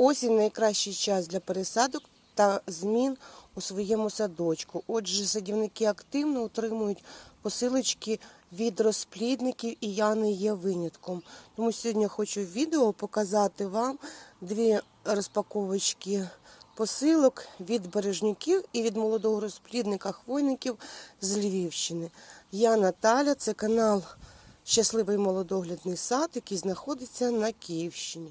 Осінь найкращий час для пересадок та змін у своєму садочку. Отже, садівники активно отримують посилочки від розплідників, і я не є винятком. Тому сьогодні хочу в відео показати вам дві розпаковочки посилок від бережнюків і від молодого розплідника хвойників з Львівщини. Я Наталя, це канал Щасливий молодоглядний сад, який знаходиться на Київщині.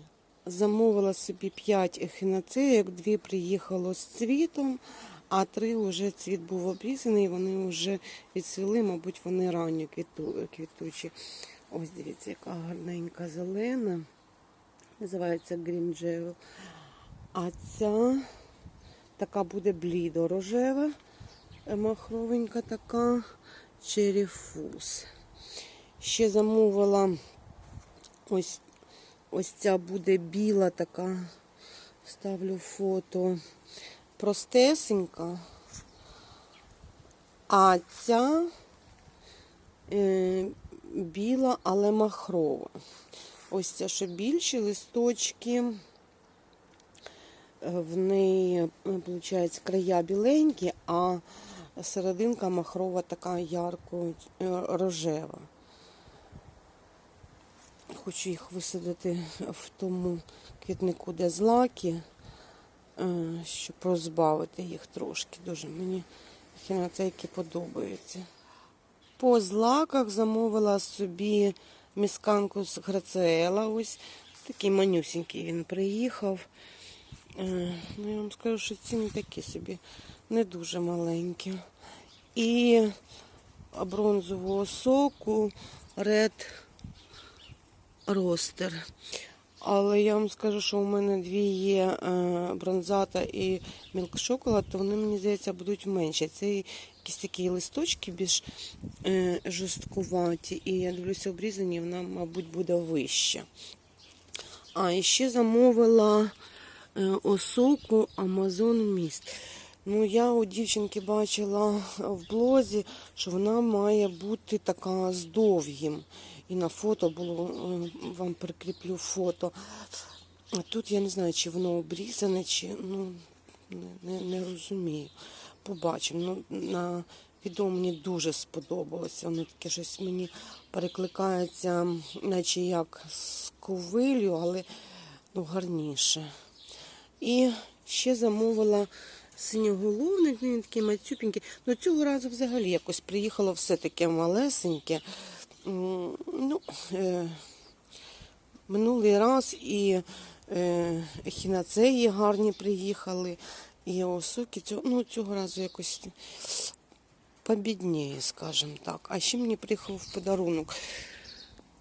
Замовила собі 5 ехінацеїк, дві приїхало з цвітом, а три вже цвіт був обрізаний, вони вже відцвіли, мабуть, вони ранньо квіту- квітучі. Ось дивіться, яка гарненька зелена. Називається Green Gel. А ця така буде блідо-рожева, е, махровенька така черіфус. Ще замовила ось, ось ця буде біла така. Ставлю фото. Простесенька. А ця е, біла, але махрова. Ось ця ще більші листочки. Е, В неї, виходить, края біленькі, а серединка махрова така ярко е, рожева. Хочу їх висадити в тому квітнику, де злаки, е, щоб розбавити їх трошки. Дуже мені хіноцейки подобаються. По злаках замовила собі місканку з Грацеела. Ось такий манюсінький він приїхав. Е, Ну, я вам скажу, що ціни такі собі не дуже маленькі. І бронзового соку Red Ростер. Але я вам скажу, що у мене дві є е, бронзата і мілк шоколад, то вони, мені здається, будуть менші. Це якісь такі листочки більш е, жорсткуваті. І я дивлюся, обрізані, вона, мабуть, буде вища. А і ще замовила е, осоку Amazon Mist. Ну, я у дівчинки бачила в блозі, що вона має бути така з довгим. І на фото було, е, вам прикріплю фото. А тут я не знаю, чи воно обрізане, чи ну, не, не, не розумію. Побачимо. Ну, на відео мені дуже сподобалося. Воно таке щось мені перекликається, наче як з ковилю, але ну, гарніше. І ще замовила синьоголовник, він такий мацюпенький. Ну цього разу взагалі якось приїхало все таке малесеньке. Ну, е, минулий раз і е, ехінацеї гарні приїхали, і осоки. Цього, ну, цього разу якось побідніє, скажімо так. А ще мені приїхав в подарунок.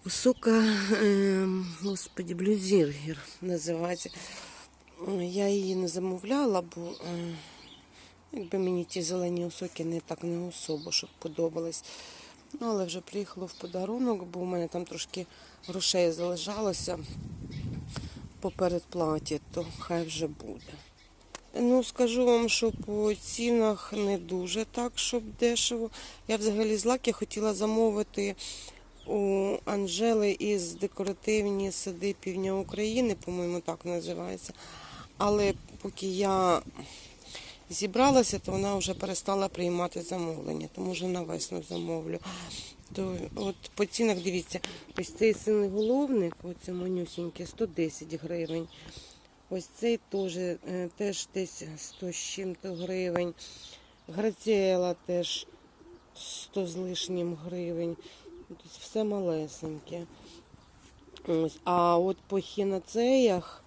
Висока, е, господі, блюзіргер називається. Я її не замовляла, бо е, якби мені ті зелені осоки не так не особо, щоб подобались. Ну, але вже приїхало в подарунок, бо у мене там трошки грошей залишалося по передплаті, то хай вже буде. Ну, скажу вам, що по цінах не дуже так, щоб дешево. Я взагалі з лаки хотіла замовити у Анжели із декоративні сади півдня України, по-моєму, так називається але поки я зібралася, то вона вже перестала приймати замовлення, тому вже навесну замовлю. То от По цінах дивіться, ось цей синеголовник, оце манюсіньке, 110 гривень. Ось цей теж е, теж десь 100 з чим-то гривень. Граціела теж 100 з лишнім гривень. Все малесеньке. Ось. А от по хінацеях...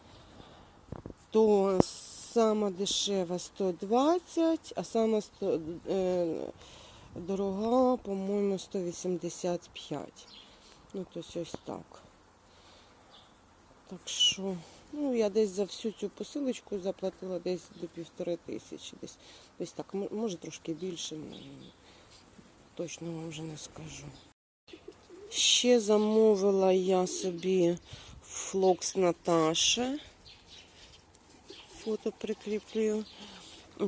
100, сама дешева 120, а сама 100, е, дорога, по-моєму, 185. Ну, тобто ось так. Так що, ну, я десь за всю цю посилочку заплатила десь до півтори тисячі. Десь десь так, може трошки більше, ну, точно вам вже не скажу. Ще замовила я собі флокс Наташа. Фото прикріплю.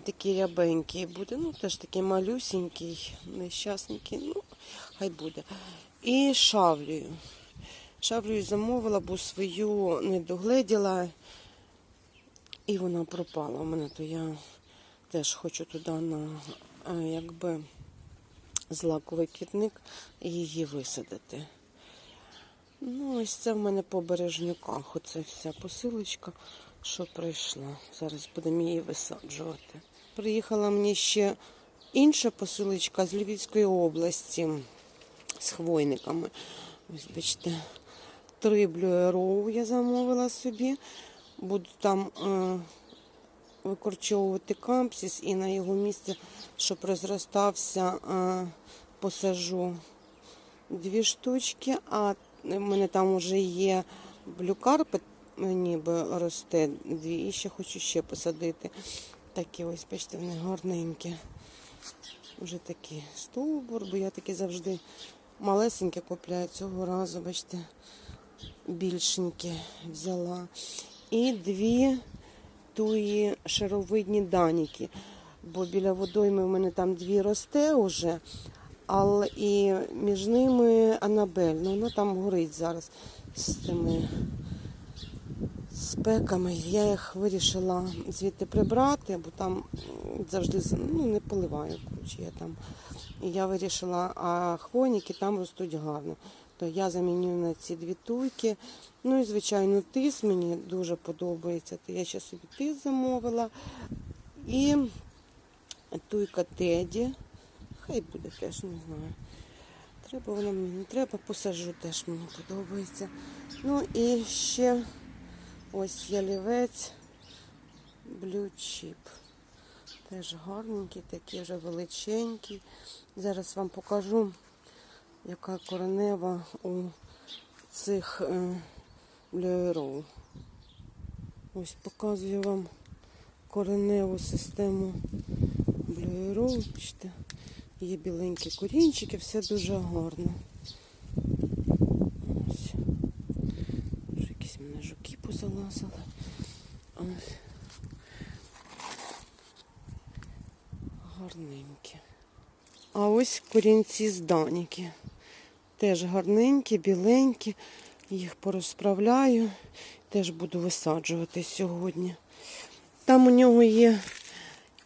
Такий рябенький буде. Ну, теж такий малюсенький, нещасненький. Ну, хай буде. І шавлею. Шавлею замовила, бо свою не догледіла. І вона пропала у мене, то я теж хочу туди на е, якби злаковий квітник і її висадити. Ну, ось це в мене по бережнюках. Оце вся посилочка, що прийшла. Зараз будемо її висаджувати. Приїхала мені ще інша посилочка з Львівської області з хвойниками. Ось бачите, три блюероу я замовила собі. Буду там е, викорчовувати кампсіс і на його місце, щоб розростався, е, посажу дві штучки, а в мене там вже є блюкарпет, ніби росте дві, і ще хочу ще посадити. Такі ось, бачите, вони гарненькі. Вже такий стовбур, бо я такі завжди малесенькі купляю цього разу, бачите, більшенькі взяла. І дві туї шаровидні даніки. Бо біля водойми в мене там дві росте уже, але і між ними Анабель. Ну, вона там горить зараз з тими спеками. Я їх вирішила звідти прибрати, бо там завжди ну, не поливаю. Коротше, я там. І я вирішила, а хвойники там ростуть гарно. То я заміню на ці дві туйки. Ну і, звичайно, тис мені дуже подобається. То я ще собі тис замовила. І туйка Теді. Хай буде теж, не знаю. Треба вона мені не треба, посажу теж мені подобається. Ну і ще ось ялівець Blue Chip. Теж гарненький, такий вже величенький. Зараз вам покажу, яка коренева у цих е, блюеров. Ось показую вам кореневу систему блюеров. Бачите, є біленькі корінчики, все дуже гарно. Ось. Вже якісь в мене жуки позалазили. Ось. Гарненькі. А ось корінці з даніки. Теж гарненькі, біленькі. Їх порозправляю. Теж буду висаджувати сьогодні. Там у нього є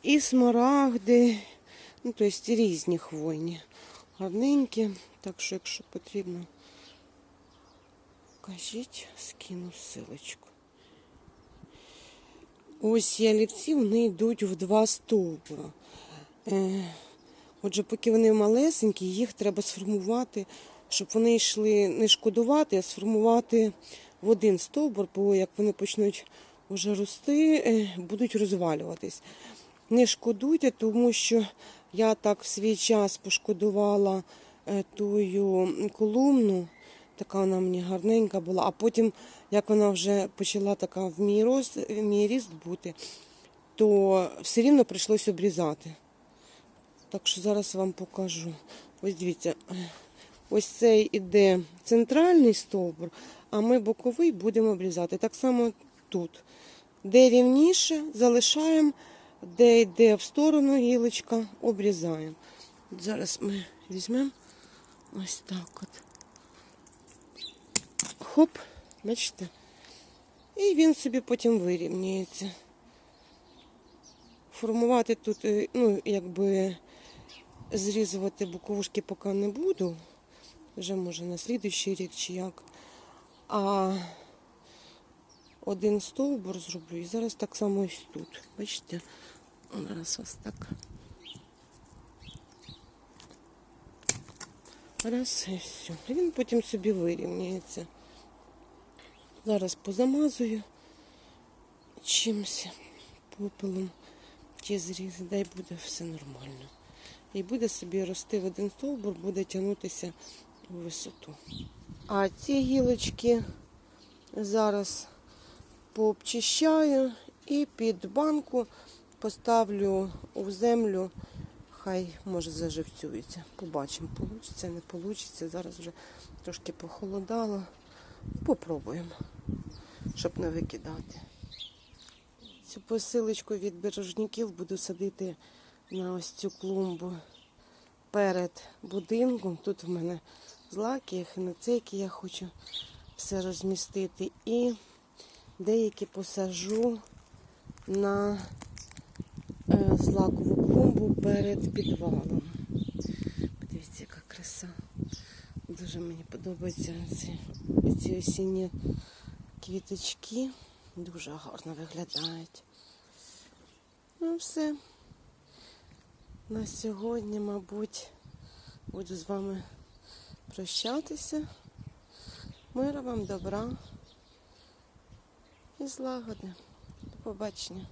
і смарагди, ну, тобто різні хвойні. Гарненькі. Так що, якщо потрібно, кажіть, скину силочку. Ось ялівці, вони йдуть в два стовбура. Е, Отже, поки вони малесенькі, їх треба сформувати, щоб вони йшли не шкодувати, а сформувати в один стовбур, бо як вони почнуть вже рости, е, будуть розвалюватись. Не шкодуйте, тому що я так в свій час пошкодувала е, тую колумну, така вона мені гарненька була, а потім, як вона вже почала така в мій рост, в мій ріст бути, то все рівно прийшлось обрізати. Так що зараз вам покажу. Ось дивіться, ось цей іде центральний стовбур, а ми боковий будемо обрізати. Так само тут. Де рівніше, залишаємо, де йде в сторону гілочка, обрізаємо. Зараз ми візьмемо ось так от. Хоп, бачите? І він собі потім вирівнюється. Формувати тут, е, ну, якби зрізувати боковушки поки не буду. Вже може на слідуючий рік чи як. А один стовбур зроблю. І зараз так само ось тут. Бачите? Зараз ось так. Раз і все. І він потім собі вирівняється. Зараз позамазую чимось попелом ті зрізи, дай буде все нормально. І буде собі рости в один стовбур, буде тягнутися у висоту. А ці гілочки зараз пообчищаю і під банку поставлю у землю. Хай може заживцюється. Побачимо, получиться, не получиться. Зараз вже трошки похолодало. Попробуємо, щоб не викидати. Цю посилочку від бережників буду садити на ось цю клумбу перед будинком. Тут в мене злаки, хиноцеки я хочу все розмістити. І деякі посажу на е, злакову клумбу перед підвалом. Подивіться, яка краса. Дуже мені подобаються ці, ці осінні квіточки. Дуже гарно виглядають. Ну, все. На сьогодні, мабуть, буду з вами прощатися. Мира вам добра і злагоди. До побачення.